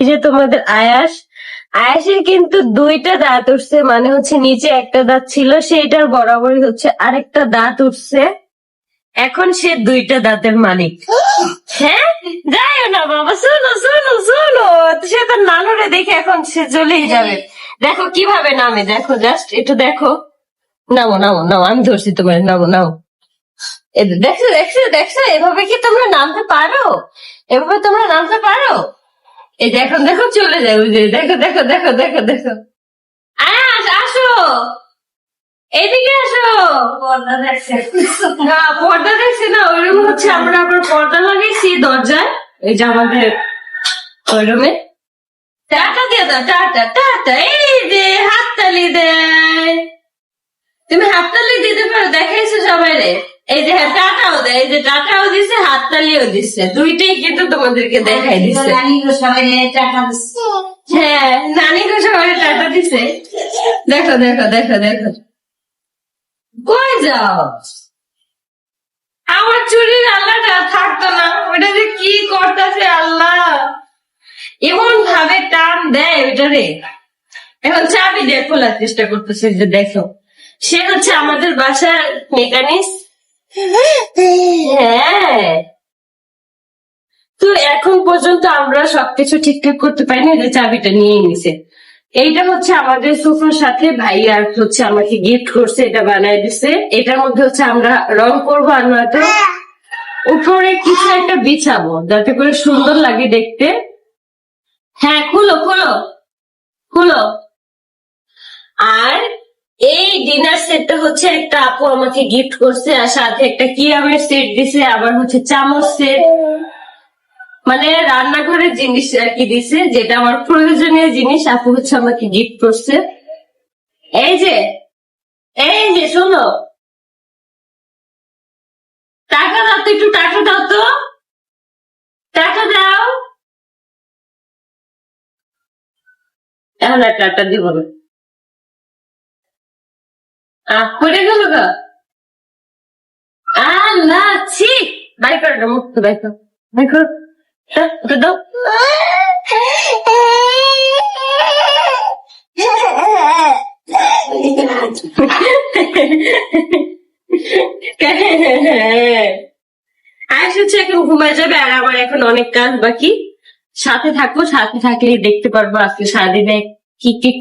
যে তোমাদের আয়াস, আয়াসের কিন্তু দুইটা দাঁত উঠছে মানে হচ্ছে নিচে একটা দাঁত ছিল, সেইটার বরাবরই হচ্ছে আরেকটা দাঁত উঠছে। এখন সে দুইটা দাঁতের মালিক। হ্যাঁ? যাইও না বাবা, শোনো শোনো শোনো। সে তার নানুরে দেখে এখন সে চলেই যাবে। দেখো কীভাবে নামে, দেখো জাস্ট একটু দেখো। নামো নামো নামো, আমি ধরছি তোমার নামো এই দেখছ দেখছ দেখছ, এভাবে কি তোমরা নামতে পারো? এভাবে তোমরা নামতে পারো? এই দেখো দেখো, চলে যায় ওই যে, দেখো দেখো দেখো দেখো দেখো। আয়াস আসো এদিকে আসো। দেখছে। না, পর্দা দেখছি না ওই রুম হচ্ছে আমরা আবার পর্দা লাগাইছি দরজায়, এই যে আমাদের ওই টাটা দিয়ে দাও, টাটা টাটা, এই যে, হাততালি দেয়। তুমি হাততালি দিতে পারো, দেখাইছো সবাই রে এই যে হ্যাঁ টাটাও দেয় এই যে টাটাও দিছে হাততালিও দিচ্ছে দুইটাই কিন্তু তোমাদেরকে দেখাই দিচ্ছে। হ্যাঁ নানি তো সবাই টাটা দিছে। দেখো দেখো দেখো দেখো। কই যাও? আমার চুরির আল্লাহটা থাকতো না। ওটা যে কি করতেছে আল্লাহ? এমন ভাবে টান দেয় ওইটারে। এখন চাবি দিয়ে খোলার চেষ্টা করতেছে যে দেখো। সে হচ্ছে আমাদের বাসার মেকানিক্স হ্যাঁ। তো এখন পর্যন্ত আমরা সবকিছু ঠিকঠাক করতে পারিনি যে চাবিটা নিয়ে নিছে। এইটা হচ্ছে আমাদের সোফার সাথে ভাইয়া হচ্ছে আমাকে গিফট করছে, এটা বানায় দিছে। এটার মধ্যে হচ্ছে আমরা রং করব আর নয়তো উপরে কিছু একটা বিছাবো, যাতে করে সুন্দর লাগে দেখতে। হ্যাঁ খুলো খুলো খুলো। আর ডিনার সেটটা হচ্ছে একটা আপু আমাকে গিফট করছে আর সাথে একটা কিয়ামের সেট দিছে, আবার হচ্ছে চামচ সেট মানে রান্নাঘরের জিনিস আর কি দিছে, যেটা আমার প্রয়োজনীয় জিনিস, আপু হচ্ছে আমাকে গিফট করছে। এই যে এই যে, শোনো। টাকা দাও তো, একটু টাকা দাও তো। টাকা দাও। এখন আর টাকা দিব না। পড়ে গেল গা। ছি। করো না মুখ বাই করো। হচ্ছে এখন ঘুমায় যাবে, আর আমার এখন অনেক কাজ বাকি। সাথে থাকব সাথে থাকলে দেখতে পারব আজকে সারাদিনে কি কি